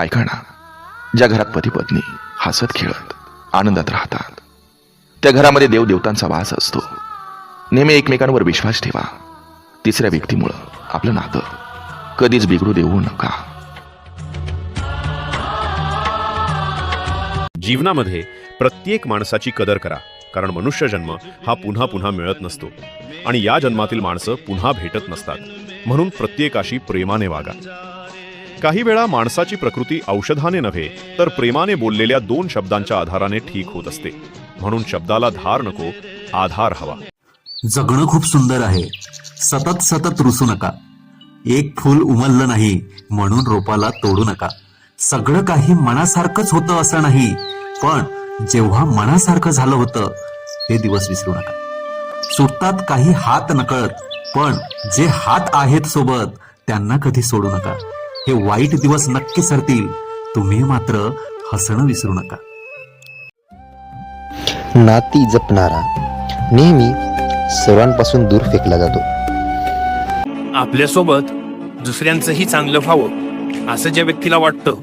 ऐका ना ज्या घरात पती पत्नी हसत खेळत आनंदात राहतात त्या घरामध्ये देवदेवतांचा वास असतो. नेहमी एकमेकांवर विश्वास ठेवा. तिसऱ्या व्यक्तीमुळं आपलं नातं कधीच बिघडू देऊ नका. जीवनामध्ये प्रत्येक माणसाची कदर करा कारण मनुष्य जन्म हा पुन्हा पुन्हा मिळत नसतो. आणि या जन्मातील माणसं पुन्हा भेटत नसतात. म्हणून प्रत्येकाशी प्रेमाने वागा. काही वेळा माणसाची प्रकृती औषधाने नव्हे तर प्रेमाने बोललेल्या दोन शब्दांच्या आधाराने ठीक होत असते. म्हणून शब्दाला धार नको आधार हवा. जगणं खूप सुंदर आहे. सतत सतत रुसू नका. एक फूल उमललं नाही म्हणून रोपाला तोडू नका. सगळं काही मनासारखंच होतं असं नाही पण जेव्हा मनासारखं झालं होतं ते दिवस विसरू नका. सुटतात काही हात नकळत पण जे हात आहेत सोबत त्यांना कधी सोडू नका. हे वाईट दिवस नक्की सरतील. तुम्ही मात्र हसणं विसरू नका. नाती जपणारा नेहमी सर्वांपासून दूर फेकला जातो. आपल्यासोबत दुसऱ्यांचंही चांगलं व्हावं असं ज्या व्यक्तीला वाटतं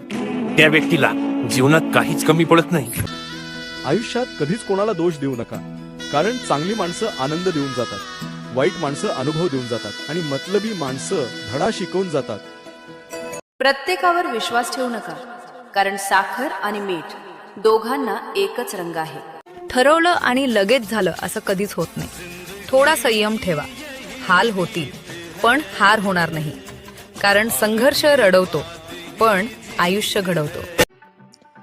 त्या व्यक्तीला जीवनात काहीच कमी पडत नाही. आयुष्यात कधीच कोणाला दोष देऊ नका कारण चांगली माणसं आनंद देऊन जातात वाईट माणसं अनुभव देऊन जातात आणि मतलबी माणसं धडा शिकवून जातात. प्रत्येकावर विश्वास ठेवू नका कारण साखर आणि मीठ दोघांना एकच रंग आहे. ठरवलं आणि लगेच झालं असं कधीच होत नाही. थोडा संयम ठेवा. हाल होतील पण हार होणार नाही. कारण संघर्ष रडवतो पण आयुष्य घडवतो.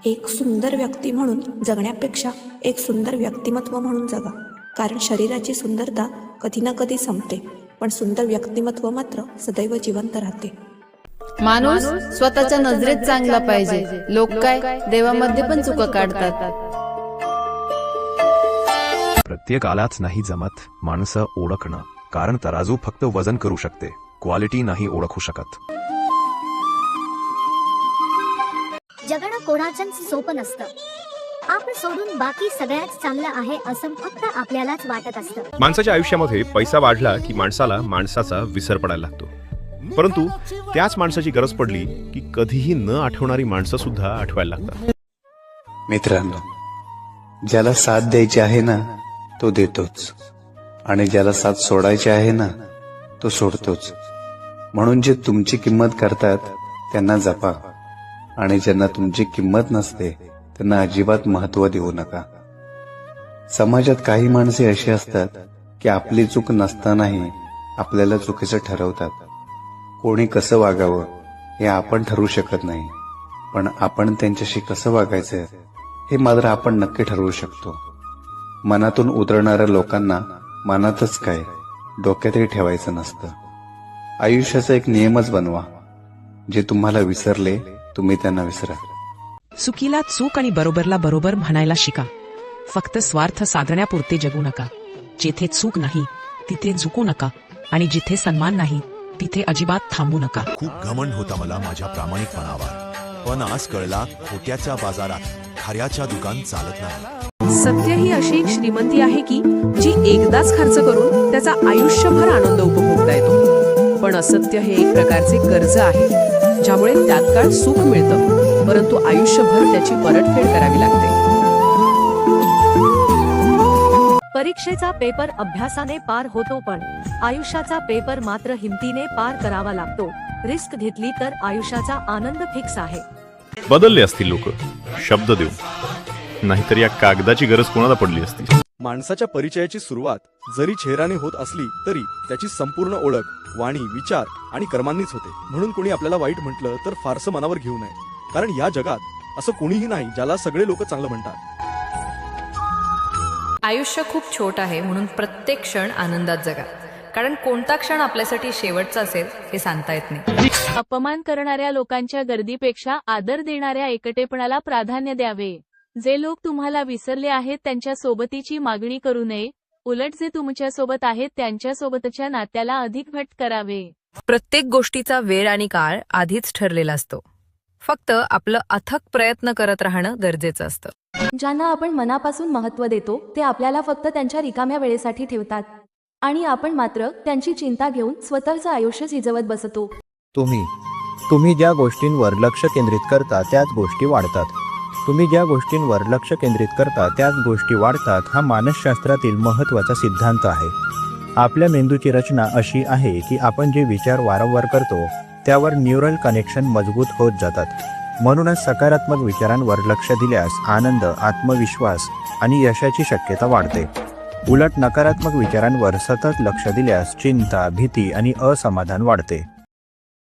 एक सुंदर व्यक्ती म्हणून जगण्यापेक्षा एक सुंदर व्यक्तिमत्व म्हणून जगा. कारण शरीराची सुंदरता कधी ना कधी संपते पण सुंदर व्यक्तिमत्व मात्र सदैव जिवंत राहते. माणूस स्वतःच्या नजरेत चांगला पाहिजे. लोक काय देवामध्ये पण चुका काढतात. प्रत्येकालाच नाही जमत माणसं ओळखणं कारण तराजू फक्त वजन करू शकते. क्वालिटी नाही ओळखू शकत. जगणं कोणाचंच सोपं नसतं. आपण सोडून बाकी सगळ्याच चांगलं आहे असं फक्त आपल्यालाच वाटत असतं. माणसाच्या आयुष्यामध्ये पैसा वाढला की माणसाला माणसाचा विसर पडायला लागतो. परंतु त्याच माणसाची गरज पडली की कधीही न आठवणारी माणसं सुद्धा आठवायला लागतात. मित्रांनो ज्याला साथ द्यायची आहे ना तो देतोच. आणि ज्याला साथ सोडायची आहे ना तो सोडतोच. म्हणून जे तुमची किंमत करतात त्यांना जपा. आणि ज्यांना तुमची किंमत नसते त्यांना अजिबात महत्त्व देऊ नका. समाजात काही माणसे अशी असतात की आपली चूक नसतानाही आपल्याला चुकीचं ठरवतात. कोणी कसं वागावं हे आपण ठरवू शकत नाही. पण आपण त्यांच्याशी कसं वागायचं हे मात्र आपण नक्की ठरवू शकतो. मनातून उतरणाऱ्या लोकांना मनातच काय डोक्यातही ठेवायचं नसतं. आयुष्याचा एक नियमच बनवा. जे तुम्हाला विसरले तुम्ही त्यांना विसरा. चुकीला चूक आणि बरोबरला बरोबर म्हणायला शिका. फक्त स्वार्थ साधण्यापुरते जगू नका. जेथे चूक नाही तिथे झुकू नका. आणि जिथे सन्मान नाही तिथे अजिबात थांबू नका. खूप घमंड होता मला माझ्या प्रामाणिकपणावर. पण आज कळला खोट्याच्या बाजारात खऱ्याच्या दुकान चालत नाही. सत्य ही अशी एक श्रीमंती आहे की जी एकदाच खर्च करून त्याचा आयुष्यभर आनंद उपभोगता येतो. पण असत्य हे एक प्रकारचे कर्ज आहे ज्यामुळे तात्काळ सुख मिळतं परंतु आयुष्यभर त्याची परतफेड करावी लागते. परीक्षेचा पेपर अभ्यासाने पार होतो पण आयुष्याचा पेपर मात्र हिमतीने पार करावा लागतो. रिस्क घेतली तर आयुष्याचा आनंद फिक्स आहे. बदलले असतील लोक. शब्द देऊ नाहीतर या कागदाची गरज कोणाला पडली असती? माणसाच्या परिचयाची सुरुवात जरी चेहऱ्याने होत असली तरी त्याची संपूर्ण ओळख वाणी विचार आणि कर्मांनीच होते. म्हणून कोणी आपल्याला वाईट म्हटलं तर फारसं मनावर घेऊ नये. कारण या जगात असं कोणीही नाही ज्याला सगळे लोक चांगलं म्हणतात. आयुष्य खूप छोट आहे म्हणून प्रत्येक क्षण आनंदात जगा. कारण कोणता क्षण आपल्यासाठी शेवटचा असेल हे सांगता येत नाही. अपमान करणाऱ्या लोकांच्या गर्दीपेक्षा आदर देणाऱ्या एकटेपणाला प्राधान्य द्यावे. जे लोक तुम्हाला विसरले आहेत त्यांच्या सोबतीची मागणी करू नये. उलट जे तुमच्यासोबत आहेत त्यांच्या सोबतच्या नात्याला अधिक घट करावे. प्रत्येक गोष्टीचा वेळ आणि काळ आधीच ठरलेला असतो. फक्त आपलं अथक प्रयत्न करत राहणं गरजेचं असतं. ज्यांना आपण मनापासून महत्त्व देतो ते आपल्याला फक्त त्यांच्या रिकाम्या वेळेसाठी ठेवतात. आणि आपण मात्र त्यांची चिंता घेऊन स्वतःचं आयुष्य झिजवत बसतो. तुम्ही तुम्ही ज्या गोष्टींवर लक्ष केंद्रित करता त्याच गोष्टी वाढतात. तुम्ही ज्या गोष्टींवर लक्ष केंद्रित करता त्याच गोष्टी वाढतात हा मानसशास्त्रातील महत्त्वाचा सिद्धांत आहे. आपल्या मेंदूची रचना अशी आहे की आपण जे विचार वारंवार करतो त्यावर न्यूरल कनेक्शन मजबूत होत जातात. म्हणूनच सकारात्मक विचारांवर लक्ष दिल्यास आनंद आत्मविश्वास आणि यशाची शक्यता वाढते. उलट नकारात्मक विचारांवर सतत लक्ष दिल्यास चिंता भीती आणि असमाधान वाढते.